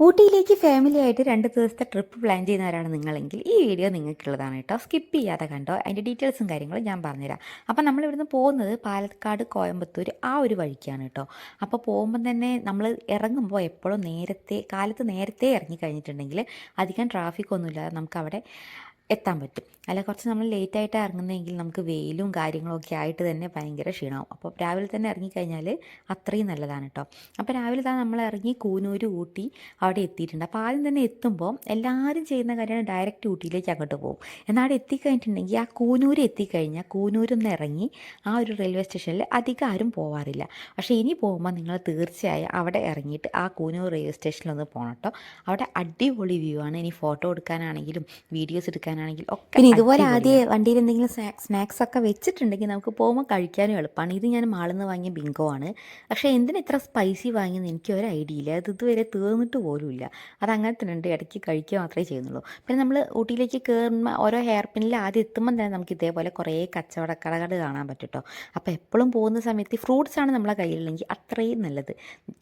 ഊട്ടിയിലേക്ക് family ആയിട്ട് രണ്ട് ദിവസത്തെ ട്രിപ്പ് പ്ലാൻ ചെയ്യുന്നവരാണ് നിങ്ങളെങ്കിൽ ഈ വീഡിയോ നിങ്ങൾക്കുള്ളതാണ് കേട്ടോ. സ്കിപ്പ് ചെയ്യാതെ കണ്ടോ? അതിന്റെ ഡീറ്റെയിൽസും കാര്യങ്ങളും ഞാൻ പറഞ്ഞുതരാം. അപ്പം നമ്മൾ ഇവിടുന്ന് പോകുന്നത് പാലക്കാട് കോയമ്പത്തൂർ ആ ഒരു വഴിക്കാണ് കേട്ടോ. അപ്പോൾ പോകുമ്പം തന്നെ നമ്മൾ ഇറങ്ങുമ്പോൾ എപ്പോഴും നേരത്തെ കാലത്ത് നേരത്തെ ഇറങ്ങി കഴിഞ്ഞിട്ടുണ്ടെങ്കിൽ അധികം ട്രാഫിക് ഒന്നുമില്ലാതെ നമുക്ക് അവിടെ എത്താൻ പറ്റും. അല്ല കുറച്ച് നമ്മൾ ലേറ്റ് ആയിട്ട് ഇറങ്ങുന്നതെങ്കിൽ നമുക്ക് വെയിലും കാര്യങ്ങളും ഒക്കെ ആയിട്ട് തന്നെ ഭയങ്കര ക്ഷീണമാവും അപ്പോൾ രാവിലെ തന്നെ ഇറങ്ങിക്കഴിഞ്ഞാൽ അത്രയും നല്ലതാണ് കേട്ടോ അപ്പോൾ രാവിലെ തന്നെ നമ്മൾ ഇറങ്ങി കൂനൂര് ഊട്ടി അവിടെ എത്തിയിട്ടുണ്ട്. അപ്പോൾ ആദ്യം തന്നെ എത്തുമ്പോൾ എല്ലാവരും ചെയ്യുന്ന കാര്യമാണ് ഡയറക്റ്റ് ഊട്ടിയിലേക്ക് അങ്ങോട്ട് പോകും. എന്നാൽ അവിടെ എത്തിക്കഴിഞ്ഞിട്ടുണ്ടെങ്കിൽ ആ കൂനൂര് എത്തിക്കഴിഞ്ഞാൽ കൂനൂരിൽ നിന്ന് ഇറങ്ങി ആ ഒരു റെയിൽവേ സ്റ്റേഷനിൽ അധികം ആരും പോവാറില്ല. പക്ഷേ ഇനി പോകുമ്പോൾ നിങ്ങൾ തീർച്ചയായും അവിടെ ഇറങ്ങിയിട്ട് ആ കൂനൂർ റെയിൽവേ സ്റ്റേഷനിലൊന്ന് പോകണം കേട്ടോ അവിടെ അടിപൊളി വ്യൂ ആണ്. ഇനി ഫോട്ടോ എടുക്കാനാണെങ്കിലും വീഡിയോസ് എടുക്കാനാണെങ്കിലും ഒക്കെ ഇതുപോലെ ആദ്യം വണ്ടിയിൽ എന്തെങ്കിലും സ്നാക്സ് ഒക്കെ വെച്ചിട്ടുണ്ടെങ്കിൽ നമുക്ക് പോകുമ്പോൾ കഴിക്കാനും എളുപ്പമാണ് ഇത് ഞാൻ മാളിൽ നിന്ന് വാങ്ങിയ ബിങ്കോ ആണ് പക്ഷേ എന്തിനാ ഇത്ര സ്പൈസി വാങ്ങിയെന്ന് എനിക്ക് ഒരു ഐഡിയ ഇല്ല. അത് ഇതുവരെ തീർന്നിട്ട് പോലുമില്ല. അത് അങ്ങനെ തന്നെ ഉണ്ട് ഇടയ്ക്ക് കഴിക്കുക മാത്രമേ ചെയ്യുന്നുള്ളൂ. പിന്നെ നമ്മൾ ഊട്ടിയിലേക്ക് കയറുമ്പോൾ ഓരോ ഹെയർ പിന്നിൽ ആദ്യം എത്തുമ്പോൾ തന്നെ നമുക്ക് ഇതേപോലെ കുറേ കച്ചവടക്കടകൾ കാണാൻ പറ്റും കേട്ടോ അപ്പോൾ എപ്പോഴും പോകുന്ന സമയത്ത് ഫ്രൂട്ട്സ് ആണ് നമ്മളെ കയ്യിലുള്ളെങ്കിൽ അത്രയും നല്ലത്.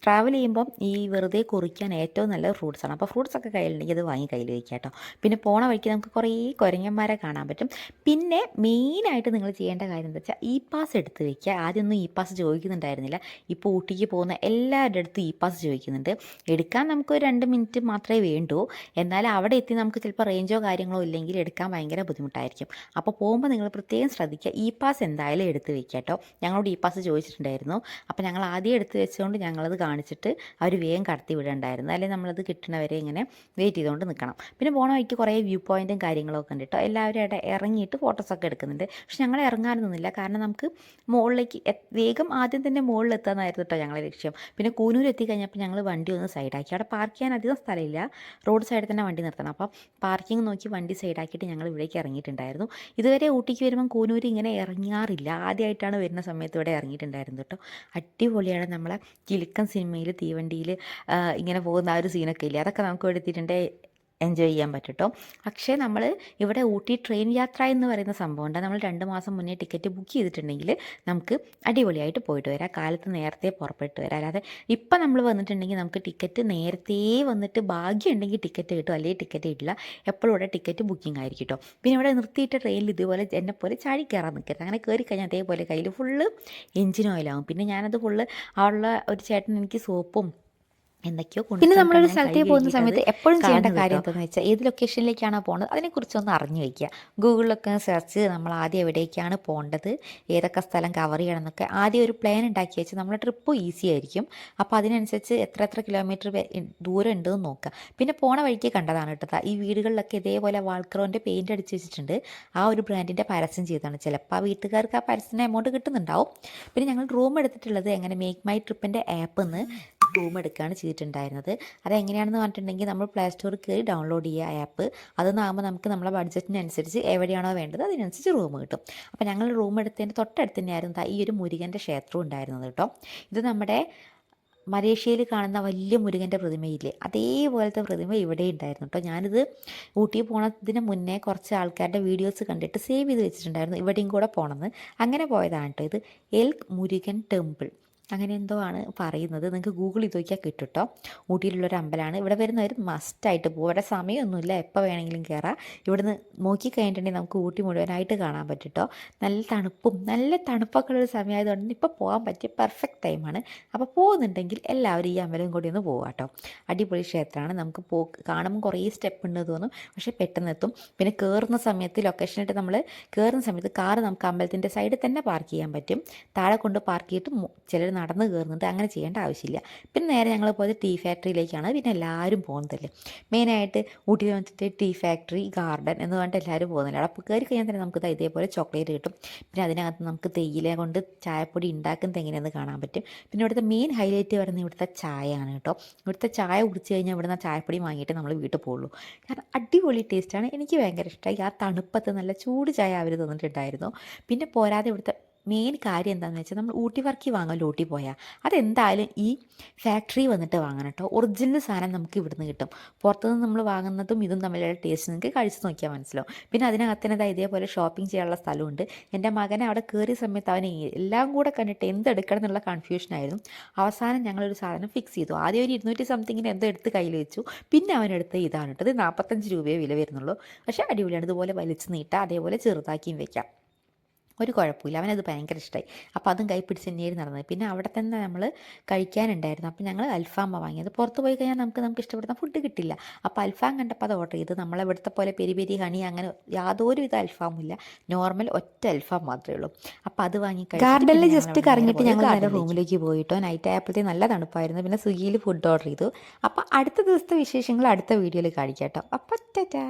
ട്രാവൽ ചെയ്യുമ്പം ഈ വെറുതെ കുറിക്കാൻ ഏറ്റവും നല്ലത് ഫ്രൂട്ട്സ് ആണ്. അപ്പോൾ ഫ്രൂട്ട്സ് ഒക്കെ കയ്യിലുണ്ടെങ്കിൽ അത് വാങ്ങി കയ്യിൽ വയ്ക്കാം കേട്ടോ പിന്നെ പോണ വഴിക്ക് നമുക്ക് കുറേ കുരങ്ങന്മാരെ കാണാൻ പറ്റും. പിന്നെ മെയിനായിട്ട് നിങ്ങൾ ചെയ്യേണ്ട കാര്യം എന്താ വെച്ചാൽ ഇ പാസ് എടുത്ത് വയ്ക്കുക. ആദ്യമൊന്നും ഇ പാസ് ചോദിക്കുന്നുണ്ടായിരുന്നില്ല. ഇപ്പോൾ ഊട്ടിക്ക് പോകുന്ന എല്ലാവരുടെ അടുത്തും ഇ പാസ് ചോദിക്കുന്നുണ്ട്. എടുക്കാൻ നമുക്ക് ഒരു രണ്ട് മിനിറ്റ് മാത്രമേ വേണ്ടൂ. എന്നാൽ അവിടെ എത്തി നമുക്ക് ചിലപ്പോൾ റേഞ്ചോ കാര്യങ്ങളോ ഇല്ലെങ്കിൽ എടുക്കാൻ ഭയങ്കര ബുദ്ധിമുട്ടായിരിക്കും. അപ്പോൾ പോകുമ്പോൾ നിങ്ങൾ പ്രത്യേകം ശ്രദ്ധിക്കുക. ഇ പാസ് എന്തായാലും എടുത്ത് വയ്ക്കുക കേട്ടോ. ഞങ്ങളോട് ഇ പാസ് ചോദിച്ചിട്ടുണ്ടായിരുന്നു. അപ്പോൾ ഞങ്ങൾ ആദ്യം എടുത്ത് വെച്ചുകൊണ്ട് ഞങ്ങളത് കാണിച്ചിട്ട് അവർ വേഗം കടത്തി വിടണ്ടായിരുന്നു. അല്ലെങ്കിൽ നമ്മളത് കിട്ടണവരെ ഇങ്ങനെ വെയിറ്റ് ചെയ്തുകൊണ്ട് നിൽക്കണം പിന്നെ പോണ വഴിക്ക് കുറേ വ്യൂ പോയിന്റും കാര്യങ്ങളൊക്കെ ഉണ്ട് കേട്ടോ. എല്ലാവരും അവിടെ ഇറങ്ങിയിട്ട് ഫോട്ടോസൊക്കെ എടുക്കുന്നുണ്ട്. പക്ഷെ ഞങ്ങൾ ഇറങ്ങാനൊന്നുമില്ല. കാരണം നമുക്ക് മുകളിലേക്ക് വേഗം ആദ്യം തന്നെ മുകളിൽ എത്താനായിരുന്നു കേട്ടോ ഞങ്ങളുടെ ലക്ഷ്യം. പിന്നെ കൂനൂർ എത്തിക്കഴിഞ്ഞപ്പോൾ ഞങ്ങൾ വണ്ടി ഒന്ന് സൈഡാക്കി അവിടെ പാർക്ക് ചെയ്യാൻ അധികം സ്ഥലമില്ല. റോഡ് സൈഡിൽ തന്നെ വണ്ടി നിർത്തണം. അപ്പോൾ പാർക്കിംഗ് നോക്കി വണ്ടി സൈഡാക്കിയിട്ട് ഞങ്ങൾ ഇവിടേക്ക് ഇറങ്ങിയിട്ടുണ്ടായിരുന്നു. ഇതുവരെ ഊട്ടിക്ക് വരുമ്പം കൂനൂർ ഇങ്ങനെ ഇറങ്ങാറില്ല. ആദ്യമായിട്ടാണ് വരുന്ന സമയത്ത് ഇവിടെ ഇറങ്ങിയിട്ടുണ്ടായിരുന്നു കേട്ടോ അടിപൊളിയാണ് നമ്മളെ കിലുക്കം സിനിമയിൽ തീവണ്ടിയിൽ ഇങ്ങനെ പോകുന്ന ആ ഒരു സീനൊക്കെ ഇല്ലേ? അതൊക്കെ നമുക്ക് ഇവിടെ എൻജോയ് ചെയ്യാൻ പറ്റും പക്ഷേ നമ്മൾ ഇവിടെ ഊട്ടി ട്രെയിൻ യാത്ര എന്ന് പറയുന്ന സംഭവം ഉണ്ട്. നമ്മൾ രണ്ട് മാസം മുന്നേ ടിക്കറ്റ് ബുക്ക് ചെയ്തിട്ടുണ്ടെങ്കിൽ നമുക്ക് അടിപൊളിയായിട്ട് പോയിട്ട് വരാം. കാലത്ത് നേരത്തെ പുറപ്പെട്ട് വരാം. അല്ലാതെ ഇപ്പം നമ്മൾ വന്നിട്ടുണ്ടെങ്കിൽ നമുക്ക് ടിക്കറ്റ് നേരത്തെ വന്നിട്ട് ഭാഗ്യമുണ്ടെങ്കിൽ ടിക്കറ്റ് കിട്ടും. അല്ലെങ്കിൽ ടിക്കറ്റ് കിട്ടില്ല. എപ്പോഴും ഇവിടെ ടിക്കറ്റ് ബുക്കിംഗ് ആയിരിക്കും പിന്നെ ഇവിടെ നിർത്തിയിട്ട് ട്രെയിനിൽ ഇതുപോലെ എന്നെ പോലെ ചാടി കയറാൻ നിൽക്കരുത്. അങ്ങനെ കയറി കഴിഞ്ഞാൽ അതേപോലെ കയ്യിൽ ഫുള്ള് എഞ്ചിൻ ഓയിലാകും പിന്നെ ഞാനത് ഫുള്ള് അവിടെ ഒരു ചേട്ടൻ എനിക്ക് സോപ്പും എന്തൊക്കെയോ പിന്നെ നമ്മളൊരു സ്ഥലത്തേക്ക് പോകുന്ന സമയത്ത് എപ്പോഴും ചെയ്യേണ്ട കാര്യം കേട്ടോ. എന്താണെന്ന് വെച്ചാൽ ഏത് ലൊക്കേഷനിലേക്കാണ് പോകുന്നത് അതിനെക്കുറിച്ച് ഒന്ന് അറിഞ്ഞു വയ്ക്കുക ഗൂഗിളിലൊക്കെ സെർച്ച് ചെയ്ത് നമ്മൾ ആദ്യം എവിടേക്കാണ് പോകേണ്ടത് ഏതൊക്കെ സ്ഥലം കവർ ചെയ്യണം എന്നൊക്കെ ആദ്യം ഒരു പ്ലാൻ ഉണ്ടാക്കി വെച്ച് നമ്മുടെ ട്രിപ്പ് ഈസി ആയിരിക്കും. അപ്പോൾ അതിനനുസരിച്ച് എത്ര എത്ര കിലോമീറ്റർ ദൂരം ഉണ്ടെന്ന് നോക്കുക. പിന്നെ പോണ വഴിക്ക് കണ്ടതാണ് കേട്ടത് ഈ വീടുകളിലൊക്കെ ഇതേപോലെ വാൾക്രോന്റെ പെയിന്റ് അടിച്ച് വെച്ചിട്ടുണ്ട്. ആ ഒരു ബ്രാൻഡിന്റെ പരസ്യം ചെയ്താണ് ചിലപ്പോൾ ആ വീട്ടുകാർക്ക് ആ പരസ്യത്തിന് എമൗണ്ട് കിട്ടുന്നുണ്ടാവും. പിന്നെ ഞങ്ങൾ റൂം എടുത്തിട്ടുള്ളത് എങ്ങനെ മേക്ക് മൈ ട്രിപ്പിന്റെ ആപ്പ് നിന്ന് റൂം എടുക്കുകയാണ് ചെയ്തിട്ടുണ്ടായിരുന്നത്. അതെങ്ങനെയാണെന്ന് പറഞ്ഞിട്ടുണ്ടെങ്കിൽ നമ്മൾ പ്ലേ സ്റ്റോറിൽ കയറി ഡൗൺലോഡ് ചെയ്യുക ആപ്പ് അതൊന്നാകുമ്പോൾ നമുക്ക് നമ്മളെ ബഡ്ജറ്റിനനുസരിച്ച് എവിടെയാണോ വേണ്ടത് അതിനനുസരിച്ച് റൂം കിട്ടും. അപ്പോൾ ഞങ്ങൾ റൂം എടുത്തതിന്റെ തൊട്ടടുത്ത് തന്നെയായിരുന്നു ഈ ഒരു മുരുകന്റെ ക്ഷേത്രം ഉണ്ടായിരുന്നത് കേട്ടോ. ഇത് നമ്മുടെ മലേഷ്യയിൽ കാണുന്ന വലിയ മുരുകന്റെ പ്രതിമയില്ലേ? അതേപോലത്തെ പ്രതിമ ഇവിടെ ഉണ്ടായിരുന്നു കേട്ടോ. ഞാനിത് ഊട്ടി പോണതിന് മുന്നേ കുറച്ച് ആൾക്കാരുടെ വീഡിയോസ് കണ്ടിട്ട് സേവ് ചെയ്ത് വെച്ചിട്ടുണ്ടായിരുന്നു. ഇവിടെയും കൂടെ പോകണമെന്ന് അങ്ങനെ പോയതാണ് കേട്ടോ ഇത്. എൽ മുരുകൻ ടെമ്പിൾ അങ്ങനെ എന്തോ ആണ് പറയുന്നത്. നിങ്ങൾക്ക് ഗൂഗിൾ ചെയ്ത് നോക്കിയാൽ കിട്ടും കേട്ടോ ഊട്ടിയിലുള്ളൊരു അമ്പലമാണ്. ഇവിടെ വരുന്നവർ മസ്റ്റായിട്ട് പോകും ഇവിടെ സമയമൊന്നുമില്ല. എപ്പോൾ വേണമെങ്കിലും കയറാം ഇവിടുന്ന് നോക്കി കഴിഞ്ഞിട്ടുണ്ടെങ്കിൽ നമുക്ക് ഊട്ടി മുഴുവനായിട്ട് കാണാൻ പറ്റും കേട്ടോ നല്ല തണുപ്പും നല്ല തണുപ്പൊക്കെ ഉള്ളൊരു സമയമായതുകൊണ്ട് ഇപ്പോൾ പോകാൻ പറ്റിയ പെർഫെക്റ്റ് ടൈമാണ് അപ്പോൾ പോകുന്നുണ്ടെങ്കിൽ എല്ലാവരും ഈ അമ്പലം കൂടി ഒന്ന് പോകാം കേട്ടോ അടിപൊളി ക്ഷേത്രമാണ്. നമുക്ക് പോ കാണുമ്പോൾ കുറേ സ്റ്റെപ്പ് ഉണ്ട് തോന്നും. പക്ഷേ പെട്ടെന്ന് എത്തും. പിന്നെ കയറുന്ന സമയത്ത് ലൊക്കേഷനായിട്ട് നമ്മൾ കയറുന്ന സമയത്ത് കാറ് നമുക്ക് അമ്പലത്തിന്റെ സൈഡിൽ തന്നെ പാർക്ക് ചെയ്യാൻ പറ്റും. താഴെ കൊണ്ട് പാർക്ക് ചെയ്തിട്ട് ചിലർ നടന്ന് കയറുന്നുണ്ട് അങ്ങനെ ചെയ്യേണ്ട ആവശ്യമില്ല. പിന്നെ നേരെ ഞങ്ങൾ പോയത് ടീ ഫാക്ടറിയിലേക്കാണ്. പിന്നെ എല്ലാവരും പോകുന്നതല്ലേ. മെയിനായിട്ട് ഊട്ടി വന്നിട്ട് ടീ ഫാക്ടറി ഗാർഡൻ എന്ന് പറഞ്ഞിട്ട് എല്ലാവരും പോകുന്നില്ല അപ്പോൾ കയറി കഴിഞ്ഞാൽ തന്നെ നമുക്ക് ഇതേപോലെ ചോക്ലേറ്റ് കിട്ടും. പിന്നെ അതിനകത്ത് നമുക്ക് തേയില കൊണ്ട് ചായപ്പൊടി ഉണ്ടാക്കുന്നത് എങ്ങനെയെന്ന് കാണാൻ പറ്റും. പിന്നെ ഇവിടുത്തെ മെയിൻ ഹൈലൈറ്റ് വരുന്നത് ഇവിടുത്തെ ചായയാണ് കേട്ടോ. ഇവിടുത്തെ ചായ കുടിച്ച് കഴിഞ്ഞാൽ ഇവിടുന്ന് ചായപ്പൊടി വാങ്ങിയിട്ട് നമ്മൾ വീട്ടിൽ പോകുള്ളൂ. കാരണം അടിപൊളി ടേസ്റ്റാണ് എനിക്ക് ഭയങ്കര ഇഷ്ടമായി ആ തണുപ്പത്ത് നല്ല ചൂട് ചായ അവർ തന്നിട്ടുണ്ടായിരുന്നു. പിന്നെ പോരാതെ ഇവിടുത്തെ മെയിൻ കാര്യം എന്താണെന്ന് വെച്ചാൽ നമ്മൾ ഊട്ടി വർക്കി വാങ്ങാമല്ലോ ഊട്ടി പോയാൽ അതെന്തായാലും ഈ ഫാക്ടറി വന്നിട്ട് വാങ്ങണം കേട്ടോ ഒറിജിനൽ സാധനം നമുക്ക് ഇവിടുന്ന് കിട്ടും. പുറത്തുനിന്ന് നമ്മൾ വാങ്ങുന്നതും ഇതും തമ്മിലുള്ള ടേസ്റ്റ് നിങ്ങൾക്ക് കഴിച്ച് നോക്കിയാൽ മനസ്സിലാവും. പിന്നെ അതിനകത്തിനതാ ഇതേപോലെ ഷോപ്പിംഗ് ചെയ്യാനുള്ള സ്ഥലമുണ്ട്. എന്റെ മകനെ അവിടെ കയറിയ സമയത്ത് അവന് എല്ലാം കൂടെ കണ്ടിട്ട് എന്തെടുക്കണം എന്നുള്ള കൺഫ്യൂഷനായിരുന്നു അവസാനം ഞങ്ങളൊരു സാധനം ഫിക്സ് ചെയ്തു. ആദ്യം ഒരു ഇരുന്നൂറ്റി സംതിങ്ങിന് എന്തോ എടുത്ത് കയ്യിൽ വെച്ചു. പിന്നെ അവനെടുത്ത് ഇതാണ് കേട്ടത് നാൽപ്പത്തഞ്ച് രൂപയെ വില വരുന്നുള്ളൂ. പക്ഷേ അടിപൊളിയാണ്. ഇതുപോലെ വലിച്ച് നീട്ടാം അതേപോലെ ചെറുതാക്കിയും വെക്കാം. ഒരു കുഴപ്പമില്ല. അവനത് ഭയങ്കര ഇഷ്ടമായി അപ്പോൾ അതും കൈ പിടിച്ച് തന്നെയായിരുന്നു നടന്നത്. പിന്നെ അവിടെ തന്നെ നമ്മൾ കഴിക്കാനുണ്ടായിരുന്നു. അപ്പോൾ ഞങ്ങൾ അൽഫാമ വാങ്ങിയത്. പുറത്ത് പോയി കഴിഞ്ഞാൽ നമുക്ക് നമുക്ക് ഇഷ്ടപ്പെടുന്ന ഫുഡ് കിട്ടില്ല. അപ്പോൾ അൽഫാം കണ്ടപ്പോൾ അത് ഓർഡർ ചെയ്ത് നമ്മളിവിടുത്തെ പോലെ പെരി പെരി ഹണി അങ്ങനെ യാതൊരു വിധ അൽഫാമും ഇല്ല. നോർമൽ ഒറ്റ അൽഫാം മാത്രമേ ഉള്ളൂ. അപ്പോൾ അത് വാങ്ങി ഗാർഡനിൽ ജസ്റ്റ് കറങ്ങിയിട്ട് ഞങ്ങൾ നേരെ. റൂമിലേക്ക് പോയിട്ടോ? നൈറ്റ് ആയപ്പോഴത്തേക്ക് നല്ല തണുപ്പായിരുന്നു. പിന്നെ സ്വിഗ്ഗിയിൽ ഫുഡ് ഓർഡർ ചെയ്തു. അപ്പോൾ അടുത്ത ദിവസത്തെ വിശേഷങ്ങൾ അടുത്ത വീഡിയോയിൽ കാണിക്കാം കേട്ടോ. അപ്പോൾ ടാറ്റാ.